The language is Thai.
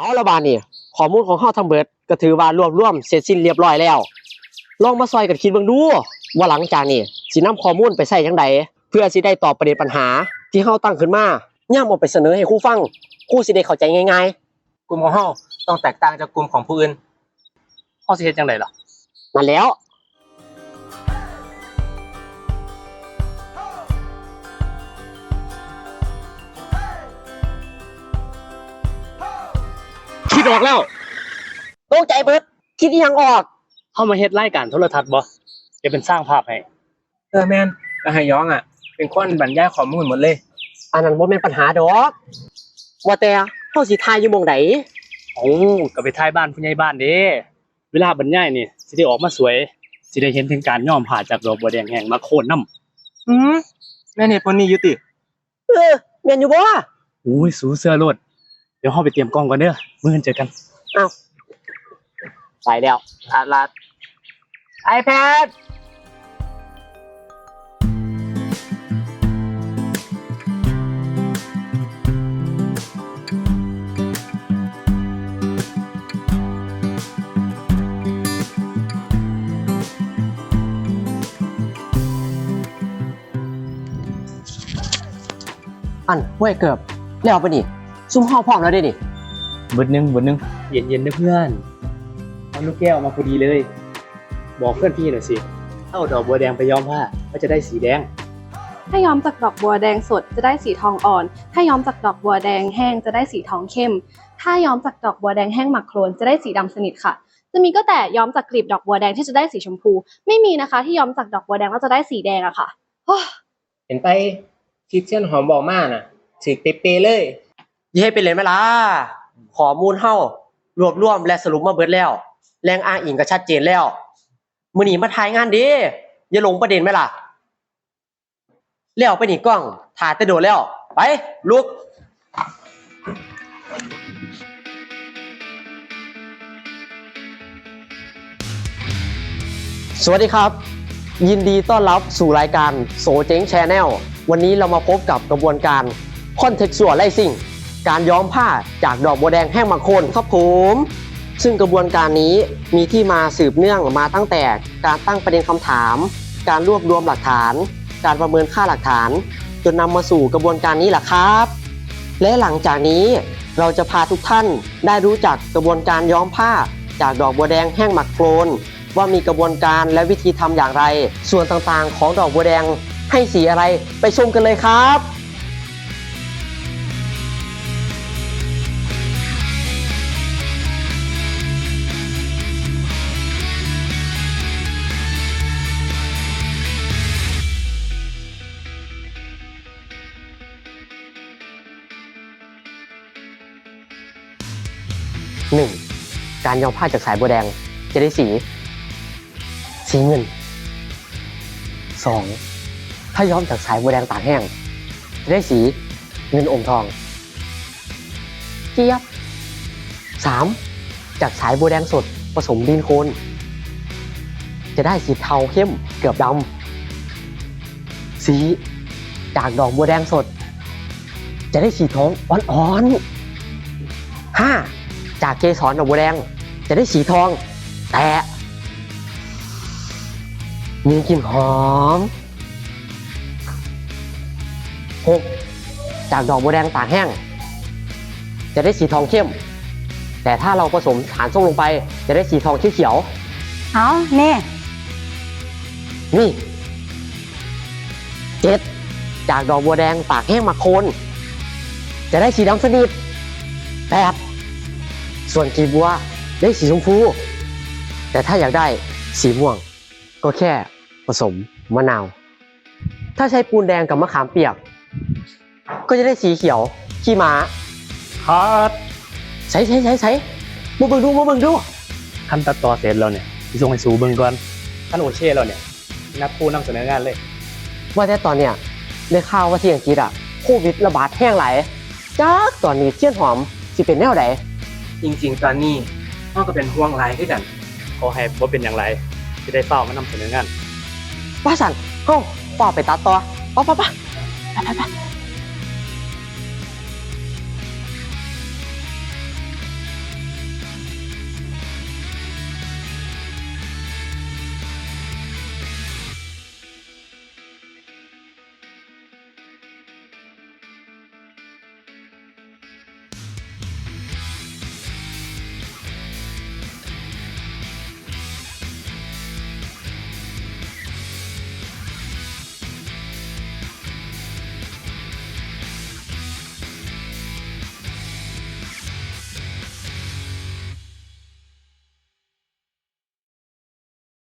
เอาละบาดนี่ข้อมูลของเฮาทั้งเบิดก็ถือว่ารวบรวมเสร็จสิ้นเรียบร้อยแล้ว ลองมาซอยกันคิดเบิ่งดู ว่าหลังจากนี้สินำข้อมูลไปใช้จังไดเพื่อสิได้ตอบประเด็นปัญหา ที่เฮาตั้งขึ้นมาย่ามเอาไปเสนอให้ครูฟังครูสิได้เข้าใจง่ายกลุ่มของเฮาต้องแตกต่างจากกลุ่มของผู้อื่นเฮาสิเฮ็ดจังไดล่ะๆนั่นแล้ว คิดออกแล้วตกใจเบิดคิดอีหยังออกเฮามาเฮ็ดรายการโทรทัศน์บ่จะเป็นสร้างภาพให้เออแม่นแล้วให้ย้องอะ เป็นคนบรรยายข้อมูลหมดเลย อันนั้นบ่แม่นปัญหาดอกว่าแต่เฮาสิทายอยู่หม่องใดโอ้ก็ไปถ่ายบ้านผู้ใหญ่บ้านเด้เวลาบรรยายนี่สิได้ออกมาสวยสิได้เห็นถึงการย้อมผ้าจากดอกบัวแดงแห้งมาโค่นน้ำอืมแม่นเหตุผลนี้อยู่ติเออแม่นอยู่บ่อุ้ยสูเสื้อโลด เดี๋ยวเฮาไปเตรียมกล้องก่อนเด้อมือนี้เจอกัน ไปแล้วอาลาด iPad อันห้วยเกือบแล้วปะนี่ ซุ่มห้องพร้อมแล้วเด้นี่เบิดหนึงเบิดหนึงเย็นๆเด้อเพื่อนเอาลูกแก้วมาพอดีเลย บอกเพื่อนพี่หน่อยสิเอาดอกบัวแดงไปย้อมผ้าก็จะได้สีแดง ถ้าย้อมจากดอกบัวแดงสดจะได้สีทองอ่อน ถ้าย้อมจากดอกบัวแดงแห้งจะได้สีทองเข้ม ถ้าย้อมจากดอกบัวแดงแห้งหมักโคลนจะได้สีดำสนิทค่ะ จะมีก็แต่ย้อมจากกลีบดอกบัวแดงที่จะได้สีชมพู ไม่มีนะคะ ที่ย้อมจากดอกบัวแดงแล้วจะได้สีแดงอะค่ะโอ้เห็นไปทิศเช่นหอมบอกมาน่ะถือเป๊ะๆเลย เย่ไปเลยไหมล่ะข้อมูลเฮารวบรวมและสรุปมาเบิดแล้ว แรงอ้างอิงก็ชัดเจนแล้วมื้อนี้มาถ่ายงานดิอย่าหลงประเด็นไหมล่ะแล้วไปหนีกล้องถ่ายแต่โดดแล้ว ไปลุกสวัสดีครับ ยินดีต้อนรับสู่รายการโสเจ๊งแชนแนลวันนี้เรามาพบกับกระบวนการคอนเทกซ์ a ว i ไลซิ่ง การย้อมผ้าจากดอกบัวแดงแห้งบาโคนครับผม ซึ่งกระบวนการนี้มีที่มาสืบเนื่องมาตั้งแต่การตั้งประเด็นคำถาม การรวบรวมหลักฐาน การประเมินค่าหลักฐาน จนนำมาสู่กระบวนการนี้แหละครับ และหลังจากนี้เราจะพาทุกท่านได้รู้จักกระบวนการย้อมผ้าจากดอกบัวแดงแห้งหมักโคลนว่ามีกระบวนการและวิธีทำอย่างไร ส่วนต่างๆ ของดอกบัวแดงให้สีอะไรไปชมกันเลยครับ 1. การย้อมผ้าจากสายบัวแดงจะได้สี สีเงิน 2. ถ้าย้อมจากสายบัวแดงตากแห้ง จะได้สีเงินอมทองเจี๊ยบ 3. จากสายบัวแดงสดผสมดินโคลนจะได้สีเทาเข้มเกือบดำสีจากดอกบัวแดงสด จะได้สีทองอ่อนๆ 5. จากเกสรดอกบัวแดง จะได้สีทอง แต่มีกลิ่นหอม 6. จากดอกบัวแดงตากแห้ง จะได้สีทองเข้ม แต่ถ้าเราผสมฐานส้มลงไป จะได้สีทองเขียวเอาแน่ๆนี่ 7. จากดอกบัวแดงตากแห้งหมาโคน จะได้สีดำสนิท 8. ส่วนกีบัวได้สีชมพู แต่ถ้าอยากได้สีม่วง ก็แค่ผสมมะนาว ถ้าใช้ปูนแดงกับมะขามเปียก ก็จะได้สีเขียวขี้ม้าคัดใส่ใส่ใส่ใส่มาเบิ่งดูมาเบิ่งดูขั้นตัดต่อเสร็จแล้วเนี่ยสิส่งให้สูเบิ่งก่อนขั้นโอเช่แล้วเนี่ยนัดผู้นำเสนองานเลย ว่าแต่ตอนเนี้ยได้ข่าวว่าที่อังกฤษอะโควิดระบาดแห้งหลายจักตอนนี้เทียนหอมสิเป็นแนวใด จริง ๆ ตอนนี้พ่อก็เป็นห่วงหลายขึ้นกันขอให้บ่เป็นอย่างไรจะได้เฝ้ามานำเสนองานป้าสันเฮ้าป้าไปตัดต่อป้าป้าป้าไปไปไป